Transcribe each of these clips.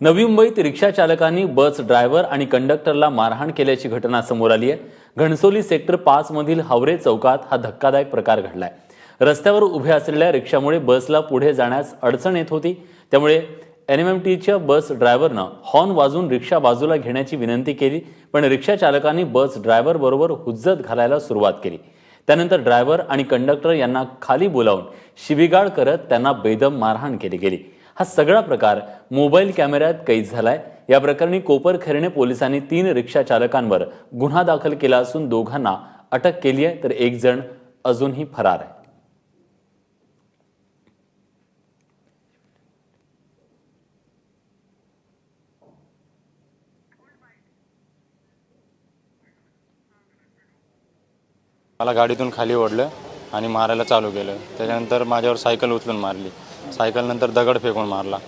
नवी मुंबईत रिक्षा चालकांनी बस ड्रायव्हर आणि कंडक्टरला मारहाण केल्याची घटना समोर आली आहे. घणसोली सेक्टर पाच मधील हावरे चौकात हा धक्कादायक प्रकार घडलाय. रस्त्यावर उभ्या असलेल्या रिक्षामुळे बसला पुढे जाण्यास अडचण येत होती. त्यामुळे एन एम एम बस ड्रायव्हरनं हॉर्न वाजून रिक्षा बाजूला घेण्याची विनंती केली पण रिक्षा चालकांनी बस ड्रायव्हर बरोबर हुज्जत घालायला सुरुवात केली. त्यानंतर ड्रायव्हर आणि कंडक्टर यांना खाली बोलावून शिबिगाळ करत त्यांना बेदम मारहाण केली गेली. हा सगळा प्रकार मोबाईल कॅमेऱ्यात कैद झालाय. या प्रकरणी कोपरखैरणे पोलिसांनी तीन रिक्षा चालकांवर गुन्हा दाखल केला असून दोघांना अटक केली आहे. तर एक जण अजूनही फरार आहे. मला गाडीतून खाली ओढलं. आणि मारायला चालू केलं. त्याच्यानंतर माझ्यावर सायकल उचलून मारली. सायकल नंतर दगड फेकून मारला.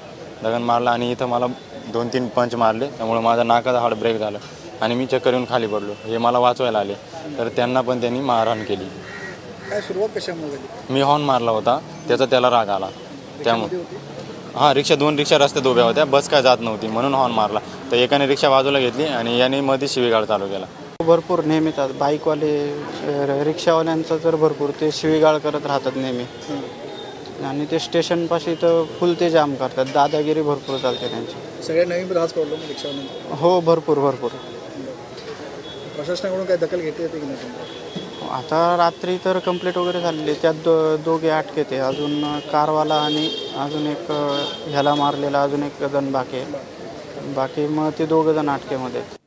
दगड मारला आणि इथं मला दोन तीन पंच मारले. त्यामुळे माझा नाकाचा हाड ब्रेक झालं आणि मी चक्कर येऊन खाली पडलो. हे मला वाचवायला आले. तर त्यांना पण त्यांनी मारहाण केली. काय सुरुवात कशामुळे झाली? मी हॉर्न मारला होता. त्याचा त्याला राग आला. त्यामुळे हां रिक्षा दोन रिक्षा रस्त्यात उभ्या होत्या. बस काय जात नव्हती म्हणून हॉर्न मारला. तर एकाने रिक्षा बाजूला घेतली आणि याने मध्ये शिवीगाळ चालू केला. भरपूर नेहमीच आज बाईकवाले अ, रिक्षावाल्यांचं तर भरपूर. ते शिवीगाळ करत राहतात नेहमी. आणि ते स्टेशनपाशी तर फुल ते जाम करतात. दादागिरी भरपूर चालते त्यांची. सगळ्या नवीन हाच प्रॉब्लेम रिक्षावाल्यांचा. हो भरपूर भरपूर. प्रशासनाकडून काय दखल घेते येते की नाही? आता रात्री तर कंप्लीट वगैरे झालेली त्यात दो दोघे अटकेत आहे. अजून कारवाला आणि अजून एक अ, ह्याला मारलेला अजून एक जण बाकी आहे. बाकी मग ते दोघं जण अटकेमध्ये आहेत.